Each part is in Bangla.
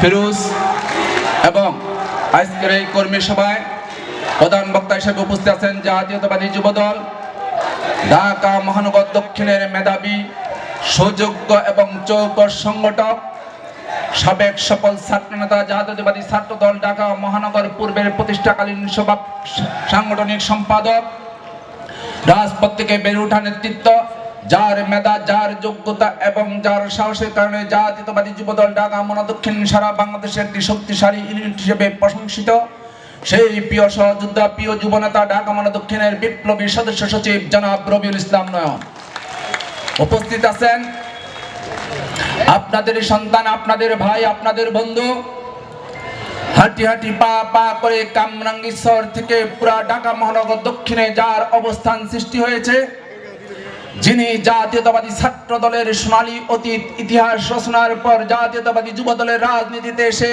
ফিরোজ এবং আজকের এই কর্মী সভায় প্রধান বক্তা হিসেবে উপস্থিত আছেন জাতীয়তাবাদী যুবদল, ঢাকা মহানগর দক্ষিণের মেধাবী, সুযোগ্য এবং চৌক সংগঠক, সাবেক সফল ছাত্রনেতা জাতীয়তাবাদী ছাত্র দল ঢাকা মহানগর পূর্বের প্রতিষ্ঠাকালীন সভা সাংগঠনিক সম্পাদক, রাজপথ থেকে বেড়ে ওঠা নেতৃত্ব যার মেধা, যার যোগ্যতা এবং যার সাহসের কারণে জাতীয়তাবাদী যুবদল ঢাকা মনা দক্ষিণ সারা বাংলাদেশের একটি শক্তিশালী ইউনিট হিসেবে প্রশংসিত। সেই প্রিয় সহযোদ্ধা, প্রিয় যুবনেতা ঢাকা মনা দক্ষিণের বিপ্লবী সদস্য সচিব জনাব রবিউল ইসলাম নয়ন উপস্থিত আছেন আপনাদের সন্তান, আপনাদের ভাই, আপনাদের বন্ধু। হাঁটি হাঁটি, পা পা করে কামরাঙ্গীশ্বর থেকে পুরা ঢাকা মহানগর দক্ষিণে যার অবস্থান সৃষ্টি হয়েছে। যিনি জাতীয়তাবাদী ছাত্র দলের সোনালী অতীত ইতিহাস রচনার পর জাতীয়তাবাদী যুব দলের রাজনীতিতে এসে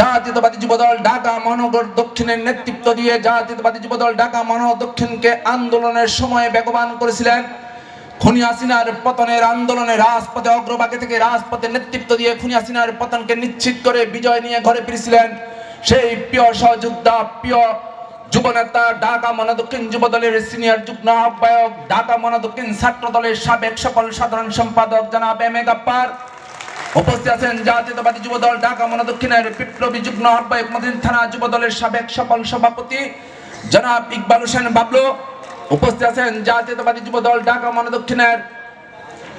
জাতীয়তাবাদী যুবদল ঢাকা মহানগর দক্ষিণের নেতৃত্ব দিয়ে জাতীয়তাবাদী যুবদল ঢাকা মহানগর দক্ষিণকে আন্দোলনের সময় বেগবান করেছিলেন। খুনি হাসিনার পতনের আন্দোলনে রাজপথে অগ্রভাগে থেকে রাজপথে নেতৃত্ব দিয়ে খুনি হাসিনার পতনকে নিশ্চিত করে বিজয় নিয়ে ঘরে ফিরেছিলেন। সেই প্রিয় সহযোদ্ধা, প্রিয় যুবনেতা ঢাকা মনা দক্ষিণ যুব দলের সিনিয়র যুগ্ম আহ্বায়ক, ঢাকা মনা দক্ষিণ ছাত্র দলের সাবেক সকল সাধারণ সম্পাদক জনাব এম এ গাপ্পার। উপস্থিত আছেন জাতীয়তাবাদী যুব দল ঢাকা মনা দক্ষিণের বিপ্লবী যুগ্ম আহ্বায়ক মদিন থানা যুব দলের সাবেক সকল সভাপতি জনাব ইকবাল হোসেন বাবলু। উপস্থিত আছেন জাতীয়তাবাদী যুব দল ঢাকা মনা দক্ষিণের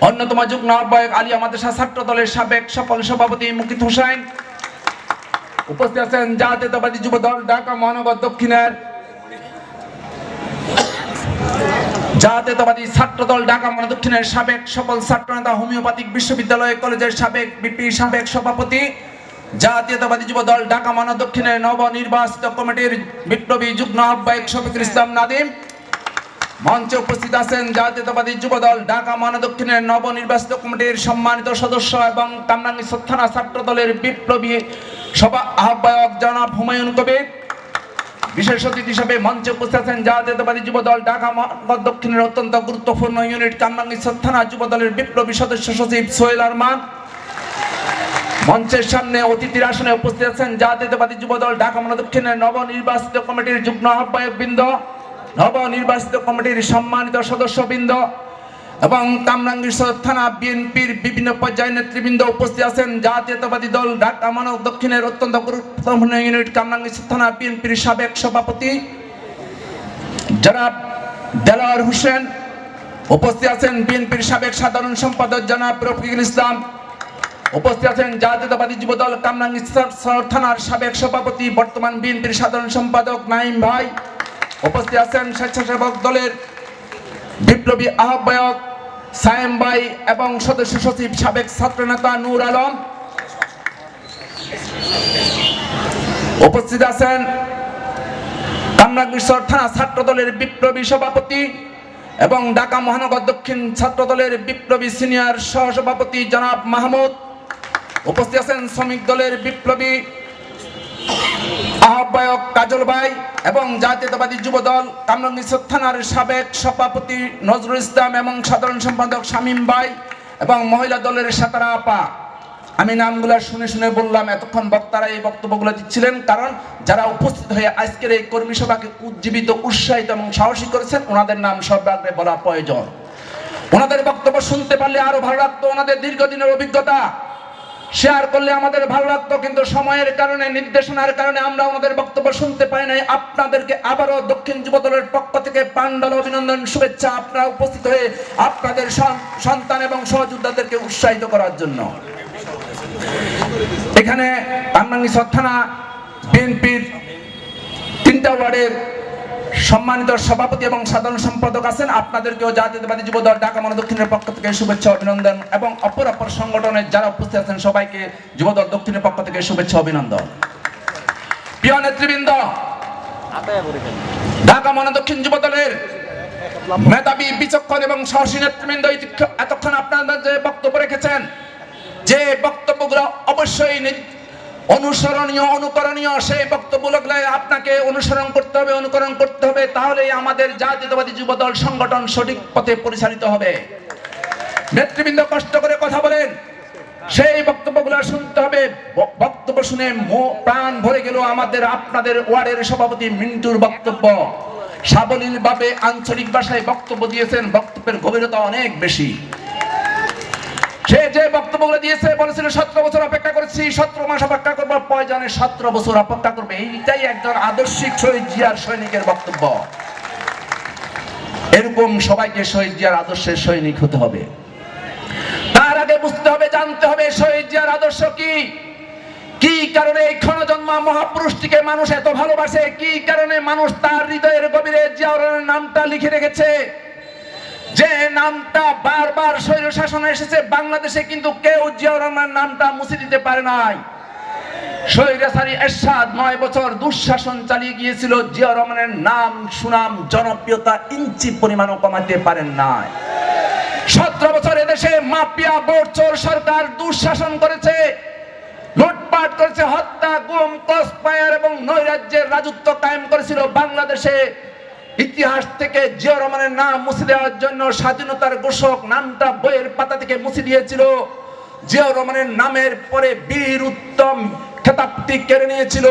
অন্যতম যুগ্ম আহ্বায়ক আলিয়া মাদ্রাসা ছাত্র দলের সাবেক সকল সভাপতি মুকিত হোসেন। উপস্থিত আছেন জাতীয়তাবাদী যুব দল ঢাকা মহানগর দক্ষিণের জাতীয়তাবাদী ছাত্র দল ঢাকা মহানগর দক্ষিণের সাবেক সকল ছাত্র নেতা হোমিওপ্যাথিক বিশ্ববিদ্যালয় কলেজের সাবেক বিপি, সাবেক সভাপতি জাতীয়তাবাদী যুব দল ঢাকা মহানগর দক্ষিণের নবনির্বাচিত কমিটির বিপ্লবী যুগ্ম আহ্বায়ক শফিকুল ইসলাম নাদিম। মঞ্চে উপস্থিত আছেন জাতীয়তাবাদী যুব দল ঢাকা মহানগর দক্ষিণের নবনির্বাচিত কমিটির সম্মানিত সদস্য এবং কামরাঙ্গী থানা ছাত্র দলের বিপ্লবী সভা আহ্বায়ক জনাব হুমায়ুন কবির। বিশেষ অতিথি হিসেবে মঞ্চে উপস্থিত আছেন জাতীয়তাবাদী যুব দল ঢাকা মহানগর দক্ষিণের অত্যন্ত গুরুত্বপূর্ণ ইউনিট কামরাঙ্গী থানা যুব দলের বিপ্লবী সদস্য সচিব সোহেল আরমান। মঞ্চের সামনে অতিথির আসনে উপস্থিত আছেন জাতীয়তাবাদী যুব দল ঢাকা মহানগর দক্ষিণের নবনির্বাচিত কমিটির যুগ্ম আহ্বায়ক বৃন্দ নবনির্বাচিত কমিটির সম্মানিত সদস্যবৃন্দ এবং কামরাঙ্গীরচর থানা বিএনপির বিভিন্ন পর্যায়ের নেতৃবৃন্দ উপস্থিত আছেন। জাতীয়তাবাদী দল ঢাকা মানব দক্ষিণের অত্যন্ত গুরুত্বপূর্ণ ইউনিট কামরাঙ্গীরচর থানা বিএনপির সাবেক সভাপতি জনাব দেলাওয়ার হোসেন। উপস্থিত আছেন বিএনপির সাবেক সাধারণ সম্পাদক জনাব রফিকুল ইসলাম। উপস্থিত আছেন জাতীয়তাবাদী যুবদল কামরাঙ্গীরচর থানার সাবেক সভাপতি বর্তমান বিএনপির সাধারণ সম্পাদক নাইম ভাই। উপস্থিত আছেন স্বেচ্ছাসেবক দলের বিপ্লবী আহ্বায়ক সায়েম ভাই এবং সদস্য সচিব সাবেক ছাত্রনেতা নূর আলম। উপস্থিত আছেন কামরাঙ্গীশ্বর থানা ছাত্র দলের বিপ্লবী সভাপতি এবং ঢাকা মহানগর দক্ষিণ ছাত্র দলের বিপ্লবী সিনিয়র সহসভাপতি জনাব মাহমুদ। উপস্থিত আছেন শ্রমিক দলের বিপ্লবী আহ্বায়ক কাজল ভাই এবং জাতীয়তাবাদী যুব দল কামরাঙ্গীশ্বর থানার সাবেক সভাপতি নজরুল ইসলাম এবং সাধারণ সম্পাদক শামীম ভাই এবং মহিলা দলের সাতারা আপা। আমি নামগুলো শুনে শুনে বললাম, এতক্ষণ বক্তারা এই বক্তব্যগুলো দিচ্ছিলেন কারণ যারা উপস্থিত হয়ে আজকের এই কর্মী সভাকে উজ্জীবিত, উৎসাহিত এবং সাহসী করেছেন, ওনাদের নাম সর্বাগ্রে বলা প্রয়োজন। ওনাদের বক্তব্য শুনতে পারলে আরও ভালো লাগতো। ওনাদের দীর্ঘদিনের অভিজ্ঞতা শেয়ার করলে আমাদের ভালো লাগতো, কিন্তু সময়ের কারণে, নির্দেশনার কারণে আমরা ওনাদের বক্তব্য শুনতে পাই নাই। আপনাদেরকে আবারও দক্ষিণ যুব দলের পক্ষ থেকে পান্ডাল অভিনন্দন, শুভেচ্ছা আপনারা উপস্থিত হয়ে আপনাদের সন্তান এবং সহযোদ্ধাদেরকে উৎসাহিত করার জন্য। এখানে পান্নাঙ্গি থানা, বিএনপির তিনটা ওয়ার্ডের সম্মানিত সভাপতি এবং সাধারণ সম্পাদক আছেন। আপনাদেরকেও জাতীয়তাবাদী যুব দল ঢাকা মহানগর দক্ষিণের পক্ষ থেকে শুভেচ্ছা, অভিনন্দন এবং অপর অপর সংগঠনের যারা উপস্থিত আছেন সবাইকে যুব দল দক্ষিণের পক্ষ থেকে শুভেচ্ছা, অভিনন্দন। প্রিয় নেতৃবৃন্দ, ঢাকা মহানগর দক্ষিণ যুব দলের মেধাবী, বিচক্ষণ এবং সাহসী নেতৃবৃন্দ এতক্ষণ আপনারা যে বক্তব্য রেখেছেন, যে বক্তব্যগুলো অবশ্যই অনুসরণীয়, অনুকরণীয় সেই বক্তব্যগুলো আপনাকে অনুসরণ করতে হবে, অনুকরণ করতে হবে তাহলেই আমাদের জাতীয়তাবাদী যুবদল সংগঠন সঠিক পথে পরিচালিত হবে। নেতৃবৃন্দ কষ্ট করে কথা বলেন। সেই বক্তব্যগুলো শুনতে হবে। বক্তব্য শুনে প্রাণ ভরে গেল আমাদের, আপনাদের ওয়ার্ডের সভাপতি মিন্টুর বক্তব্য। সাবলীল ভাবে আঞ্চলিক ভাষায় বক্তব্য দিয়েছেন, বক্তব্যের গভীরতা অনেক বেশি। সে যে বক্তব্যগুলো দিয়েছে, বলেছিল, সতেরো বছর অপেক্ষা করেছি, সতেরো মাস অপেক্ষা করব প্রয়োজনে সতেরো বছর অপেক্ষা করবে। এইটাই একজন আদর্শিক শহীদ জিয়ার সৈনিকের বক্তব্য। এরকম সবাইকে শহীদ জিয়ার আদর্শের সৈনিক হতে হবে। তার আগে বুঝতে হবে, জানতে হবে, শহীদ জিয়ার আদর্শ কি? কি কারণে এই ক্ষণজন্মা মহাপুরুষটিকে মানুষ এত ভালোবাসে? কি কারণে মানুষ তার হৃদয়ের গভীরে রহমানের নামটা লিখে রেখেছে? যে নামটা বারবার স্বৈর শাসনে এসেছে, বাংলাদেশে কিন্তু কেউ জিয়াউর নামটা মুছে দিতে পারে নাই। দুঃশাসন সতেরো বছর এদেশে মাফিয়া বোরচোর সরকার দুঃশাসন করেছে, লুটপাট করেছে, হত্যা, গুম কসপায়ার এবং নৈরাজ্যের রাজত্ব কায়েম করেছিল বাংলাদেশে। ইতিহাস থেকে জিয়া রহমানের নাম মুছে দেওয়ার জন্য স্বাধীনতার ঘোষক নামটা বইয়ের পাতা থেকে মুছে দিয়েছিল। জিয়া রহমানের নামের পরে বীর উত্তম খেতাবটি কেড়ে নিয়েছিল।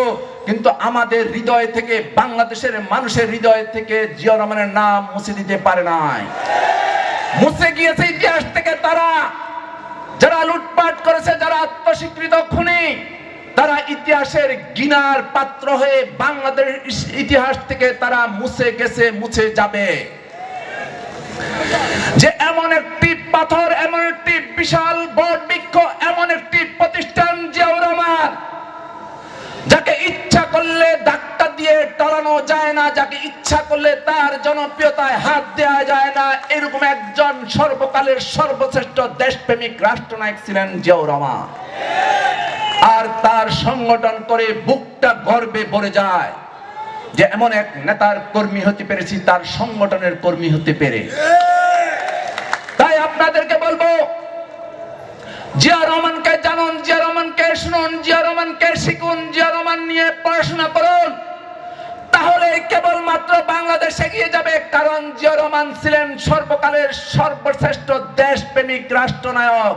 কিন্তু আমাদের হৃদয় থেকে, বাংলাদেশের মানুষের হৃদয় থেকে জিয়া রহমানের নাম মুছে দিতে পারে নাই। মুছে গিয়েছে ইতিহাস থেকে তারা। যারা লুটপাট করেছে, যারা আত্মস্বীকৃত খুনি তারা ইতিহাসের গিনার পাত্র হয়ে বাংলাদেশ ইতিহাস থেকে তারা মুছে গেছে, মুছে যাবে। যে এমন একটি পাথর, এমন একটি বিশাল বট বৃক্ষ, এমন একটি প্রতিষ্ঠান জিয়াউর যাকে ইচ্ছা করলে ধাক্কা দিয়ে টলানো যায় না, যাকে ইচ্ছা করলে তার জনপ্রিয়তায় হাত দেওয়া যায় না, এরকম একজন সর্বকালের সর্বশ্রেষ্ঠ দেশপ্রেমিক রাষ্ট্রনায়ক ছিলেন জিয়াউর রহমান। আর তার সংগঠন করে বুকটা গর্বে ভরে যায় যে এমন এক নেতার কর্মী হতে পেরেছি, তার সংগঠনের কর্মী হতে পেরে। তাই আপনাদেরকে বলব, জিয়া রহমানকে জানুন, জিয়া রহমানকে শুনুন, জিয়া রহমানকে শিখুন, জিয়া রহমান নিয়ে পড়াশোনা করুন। তাহলে কেবলমাত্র বাংলাদেশ এগিয়ে যাবে, কারণ জিয়া রহমান ছিলেন সর্বকালের সর্বশ্রেষ্ঠ দেশপ্রেমিক রাষ্ট্রনায়ক।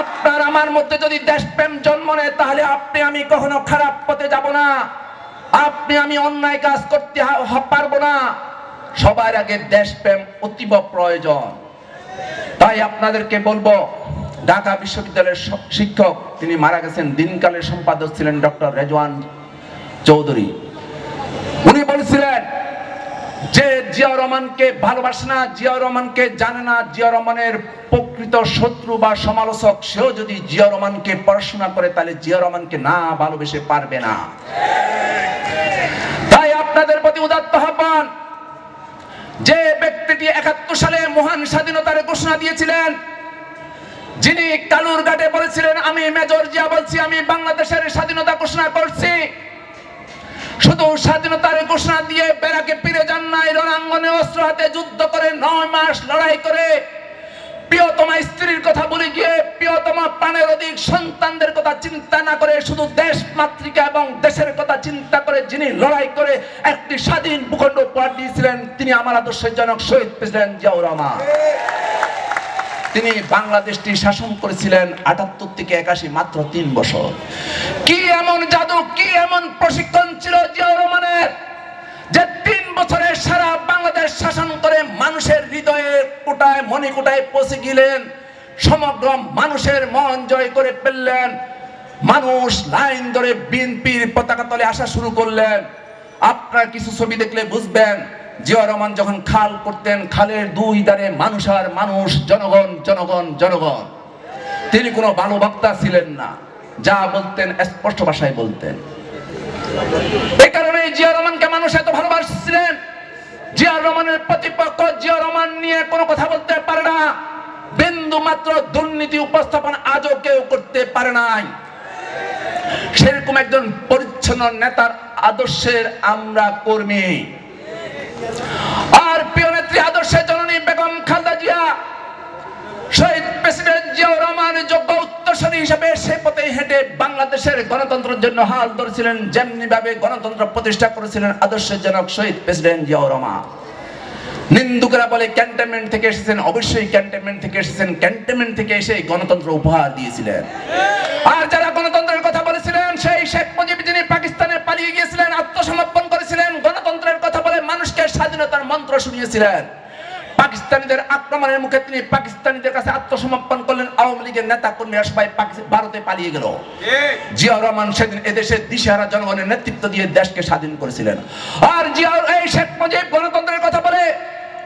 আপনার আমার মধ্যে যদি দেশপ্রেম জন্ম নেয়, তাহলে আপনি আমি কখনো খারাপ পথে যাব না। আপনি আমি অন্যায় কাজ করতে পারব না। সবার আগে দেশপ্রেম অতীব প্রয়োজন। তাই আপনাদেরকে বলব, ঢাকা বিশ্ববিদ্যালয়ের শিক্ষক তিনি মারা গেছেন। দিনকালের সম্পাদক ছিলেন ডক্টর রেজওয়ান চৌধুরী। উনি বলেছিলেন যে জিয়া রহমানকে ভালোবাসে না, জিয়া রহমানকে জানে না, জিয়া রহমানের প্রকৃত শত্রু বা সমালোচক, সেও যদি জিয়া রহমানকে পড়াশোনা করে, তাহলে জিয়া রহমানকে না ভালোবেসে পারবে না। তাই আপনাদের প্রতি উদাত্ত আহ্বান, যে ব্যক্তিটি একাত্তর সালে মহান স্বাধীনতার ঘোষণা দিয়েছিলেন, যিনি কালুর ঘাটে বলেছিলেন, আমি মেজর জিয়া বলছি, আমি বাংলাদেশের স্বাধীনতা ঘোষণা করছি। শুধু স্বাধীনতার ঘোষণা দিয়ে বেড়াকে ফিরে যান নাই, রণাঙ্গনে অস্ত্র হাতে যুদ্ধ করে নয় মাস লড়াই করে। প্রিয়তমা স্ত্রীর কথা বলে গিয়ে প্রিয়তমা প্রাণের অধিক সন্তানদের কথা চিন্তা না করে, শুধু দেশ মাতৃকা এবং দেশের কথা চিন্তা করে যিনি লড়াই করে একটি স্বাধীন ভূখণ্ড উপহার দিয়েছিলেন, তিনি আমার আদর্শের জনক শহীদ প্রেসিডেন্ট জিয়াউর রহমান। তিনি বাংলাদেশটি শাসন করেছিলেন আটাত্তর থেকে একাশি মাত্র তিন বছর। কি এমন জাদু, কি এমন প্রশিক্ষণ ছিল জিয়াউর রহমানের যে তিন বছরে সারা বাংলাদেশ শাসন করে মানুষের হৃদয়ে কোটায়, মনে কোটায় পৌঁছে গেলেন, সমগ্র মানুষের মন জয় করে ফেললেন, মানুষ লাইন ধরে বিএনপির পতাকা তলে আসা শুরু করলেন। আপনারা কিছু ছবি দেখলে বুঝবেন জিয়া রহমান যখন খাল করতেন, খালের দুই ধারে মানুষ আর মানুষ, জনগণ জনগণ জনগণ। তিনি কোনো ভালো বক্তা ছিলেন না। যা বলতেন স্পষ্ট ভাষায় বলতেন। এই কারণে জিয়া রহমানকে মানুষ এত ভালোবাসছিলেন। জিয়া রহমানের প্রতিপক্ষ জিয়া রহমান নিয়ে কোনো কথা বলতে পারে না। বিন্দু মাত্র দুর্নীতি উপস্থাপন আজও কেউ করতে পারে নাই। সেরকম একজন পরিচ্ছন্ন নেতার আদর্শের আমরা কর্মী। আর প্রিয় নেত্রী আদর্শের জননী বেগম খালেদা জিয়া, শহীদ প্রেসিডেন্ট জিয়াউর রহমান যোগ্য উত্তরসূরি হিসেবে সে পথে হেঁটে বাংলাদেশের গণতন্ত্রের জন্য হাল ধরেছিলেন যেমনি ভাবে গণতন্ত্র প্রতিষ্ঠা করেছিলেন আদর্শের জনক শহীদ প্রেসিডেন্ট জিয়াউর রহমান। নিন্দুকরা বলে, ক্যান্টনমেন্ট থেকে এসেছেন। অবশ্যই ক্যান্টনমেন্ট থেকে এসেছেন। ক্যান্টনমেন্ট থেকে এসে গণতন্ত্র উপহার দিয়েছিলেন। আর মন্ত্র শুনিয়েছিলেন। পাকিস্তানিদের আক্রমণের মুখে তিনি পাকিস্তানিদের কাছে আত্মসমর্পণ করলেন। আওয়ামী লীগের নেতা কর্মীরা সবাই ভারতে পালিয়ে গেল। জিয়াউর রহমান সেদিন এদেশের দিশেহারা জনগণের নেতৃত্ব দিয়ে দেশকে স্বাধীন করেছিলেন। আর জিয়াউর এই শেখ মুজিব গণতন্ত্রের কথা বলে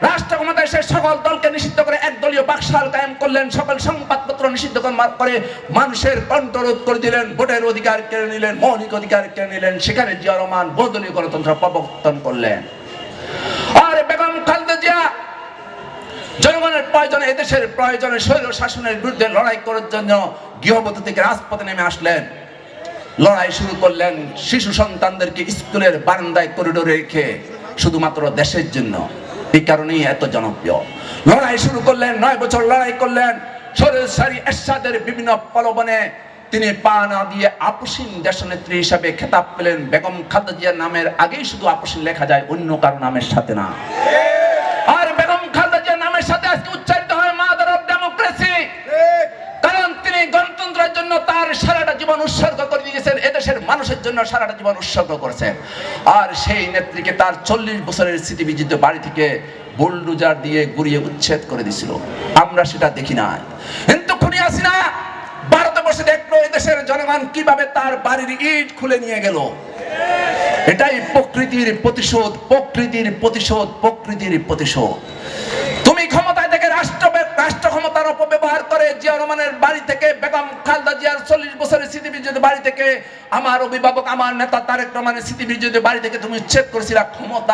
রাষ্ট্র ক্ষমতায় সে সকল দলকে নিষিদ্ধ করে একদলীয় বাকশাল কায়েম করলেন। সকল সংবাদপত্র নিষিদ্ধ কর- মানুষের কণ্ঠরোধ করে দিলেন। ভোটের অধিকার কেড়ে নিলেন মৌলিক অধিকার কেড়ে নিলেন। সেখানে জিয়া রহমান বহুদলীয় গণতন্ত্র প্রবর্তন করলেন আর বেগম খালেদা জিয়া জনগণের প্রয়োজনে, এদেশের প্রয়োজনে শৈল শাসনের বিরুদ্ধে লড়াই করার জন্য গৃহবধূ থেকে রাজপথে নেমে আসলেন। লড়াই শুরু করলেন শিশু সন্তানদেরকে স্কুলের বারান্দায় করিডোরে রেখে, শুধুমাত্র দেশের জন্য। এই কারণেই এত জনপ্রিয়। লড়াই শুরু করলেন, নয় বছর লড়াই করলেন। সরেসারি এরশাদের বিভিন্ন প্রলোভনে তিনি পা না দিয়ে আপসীন দেশনেত্রী হিসাবে খেতাব পেলেন বেগম জিয়ার নামের আগেই শুধু আপসিন লেখা যায়, অন্য কারও নামের সাথে না আর বেগম খালেদা জিয়ার নামের সাথে আজকে উচ্চারিত হয় মাদার অফ ডেমোক্রেসি কারণ তিনি গণতন্ত্রের জন্য তার সারাটা জীবন উৎসর্গ করে এদেশের মানুষের জন্য সারাটা জীবন উৎসর্গ করেছেন আর সেই নেত্রীকে তার চল্লিশ বছরের স্মৃতিবিজিত বাড়ি থেকে বুলডুজার দিয়ে গুড়িয়ে উচ্ছেদ করে দিছিল আমরা সেটা দেখি না কিন্তু খুনি আসি না ভারতে বসে দেখল এদেশের জনগণ কীভাবে তার বাড়ির ইট খুলে নিয়ে গেল। এটাই প্রকৃতির প্রতিশোধ প্রকৃতির প্রতিশোধ প্রকৃতির প্রতিশোধ। অপব্যবহার করে জিয়া রহমানের বাড়ি থেকে বেগম খালদা জিয়ার চল্লিশ বছরের স্মৃতিবিজয়ী বাড়ি থেকে আমার অভিভাবক, আমার নেতা তারেক রহমানের স্মৃতিবিজয়ী বাড়ি থেকে তুমি উচ্ছেদ করেছিলা ক্ষমতা।